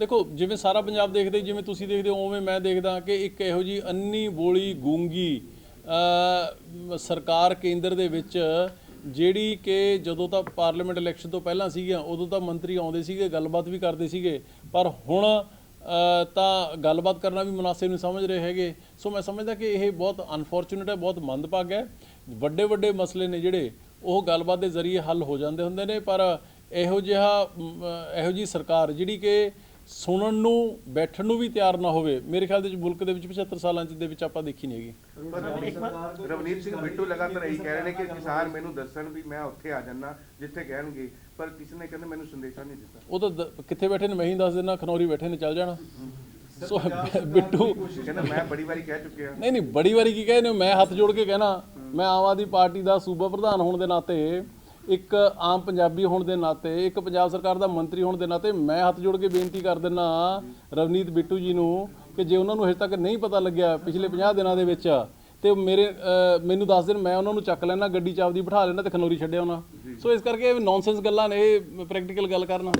ਦੇਖੋ, ਜਿਵੇਂ ਸਾਰਾ ਪੰਜਾਬ ਦੇਖਦੇ ਜਿਵੇਂ ਤੁਸੀਂ ਦੇਖਦੇ ਹੋ, ਉਵੇਂ ਮੈਂ ਦੇਖਦਾ ਕਿ ਇੱਕ ਇਹੋ ਜੀ ਅੰਨੀ ਬੋਲੀ ਗੂੰਗੀ ਸਰਕਾਰ ਕੇਂਦਰ ਦੇ ਵਿੱਚ, ਜਿਹੜੀ ਕਿ ਜਦੋਂ ਤਾਂ ਪਾਰਲੀਮੈਂਟ ਇਲੈਕਸ਼ਨ ਤੋਂ ਪਹਿਲਾਂ ਸੀਗੀਆਂ, ਉਦੋਂ ਤਾਂ ਮੰਤਰੀ ਆਉਂਦੇ ਸੀਗੇ, ਗੱਲਬਾਤ ਵੀ ਕਰਦੇ ਸੀਗੇ, ਪਰ ਹੁਣ ਤਾਂ ਗੱਲਬਾਤ ਕਰਨਾ ਵੀ ਮੁਨਾਸਿਬ ਨਹੀਂ ਸਮਝ ਰਹੇ ਹੈਗੇ। ਸੋ ਮੈਂ ਸਮਝਦਾ ਕਿ ਇਹ ਬਹੁਤ ਅਨਫੋਰਚੂਨੇਟ ਹੈ, ਬਹੁਤ ਮੰਦਭਾਗ ਹੈ। ਵੱਡੇ ਵੱਡੇ ਮਸਲੇ ਨੇ ਜਿਹੜੇ, ਉਹ ਗੱਲਬਾਤ ਦੇ ਜ਼ਰੀਏ ਹੱਲ ਹੋ ਜਾਂਦੇ ਹੁੰਦੇ ਨੇ, ਪਰ ਇਹੋ ਜਿਹਾ ਇਹੋ ਜੀ ਸਰਕਾਰ ਜਿਹੜੀ ਕਿ ਸੁਣਨ ਨੂੰ ਬੈਠਣ ਨੂੰ ਵੀ ਤਿਆਰ ਨਾ ਹੋਵੇ। ਮੇਰੇ ਖਿਆਲ ਦੇ ਵਿੱਚ ਮੁਲਕ ਦੇ ਵਿੱਚ 75 ਸਾਲਾਂ ਚ ਦੇ ਵਿੱਚ ਆਪਾਂ ਦੇਖੀ ਨਹੀਂ ਹੈਗੀ। ਰਵਨੀਤ ਸਿੰਘ ਬਿੱਟੂ ਲਗਾਤਾਰ ਇਹੀ ਕਹਿ ਰਹੇ ਨੇ ਕਿ ਕਿਸਾਨ ਮੈਨੂੰ ਦੱਸਣ ਵੀ ਮੈਂ ਉੱਥੇ ਆ ਜਾਣਾ ਜਿੱਥੇ ਕਹਿਣਗੇ ਪਰ ਕਿਸੇ ਨੇ ਕਹਿੰਦੇ ਮੈਨੂੰ ਸੰਦੇਸ਼ਾ ਨਹੀਂ ਦਿੱਤਾ। ਉਹ ਤਾਂ ਕਿੱਥੇ ਬੈਠੇ ਨੇ? ਮੈਂ ਹੀ ਦੱਸ ਦਿੰਦਾ ਖਨੌਰੀ ਬੈਠੇ ਨੇ ਚੱਲ ਜਾਣਾ। ਸੋ ਬਿੱਟੂ ਕਹਿੰਦਾ ਮੈਂ ਬੜੀ ਵਾਰੀ ਕਹਿ ਚੁੱਕਿਆ। ਨਹੀਂ ਨਹੀਂ ਬੜੀ ਵਾਰੀ ਕੀ ਕਹੇ ਨੇ ਮੈਂ ਹੱਥ ਜੋੜ ਕੇ ਕਹਿਣਾ ਮੈਂ ਆਮ ਆਦਮੀ ਪਾਰਟੀ ਦਾ ਸੂਬਾ ਪ੍ਰਧਾਨ ਹੋਣ ਦੇ ਨਾਤੇ ਇੱਕ ਆਮ ਪੰਜਾਬੀ ਹੋਣ ਦੇ ਨਾਤੇ ਇੱਕ ਪੰਜਾਬ ਸਰਕਾਰ ਦਾ ਮੰਤਰੀ ਹੋਣ ਦੇ ਨਾਤੇ ਮੈਂ ਹੱਥ ਜੋੜ ਕੇ ਬੇਨਤੀ ਕਰ ਦਿੰਨਾ ਰਵਨੀਤ ਬਿੱਟੂ ਜੀ ਨੂੰ ਕਿ ਜੇ ਉਹਨਾਂ ਨੂੰ ਹਜੇ ਤੱਕ ਨਹੀਂ ਪਤਾ ਲੱਗਿਆ ਪਿਛਲੇ 50 ਦਿਨਾਂ ਦੇ ਵਿੱਚ ਤੇ ਮੇਰੇ ਮੈਨੂੰ ਦੱਸ ਦੇਣ ਮੈਂ ਉਹਨਾਂ ਨੂੰ ਚੱਕ ਲੈਣਾ ਗੱਡੀ ਚ ਆਪਦੀ ਬਿਠਾ ਲੈਣਾ ਤੇ ਖਨੌਰੀ ਛੱਡਿਆ ਉਹਨਾਂ। ਸੋ ਇਸ ਕਰਕੇ ਇਹ ਨੌਨਸੈਂਸ ਗੱਲਾਂ ਨੇ ਇਹ ਪ੍ਰੈਕਟੀਕਲ ਗੱਲ ਕਰਨਾ।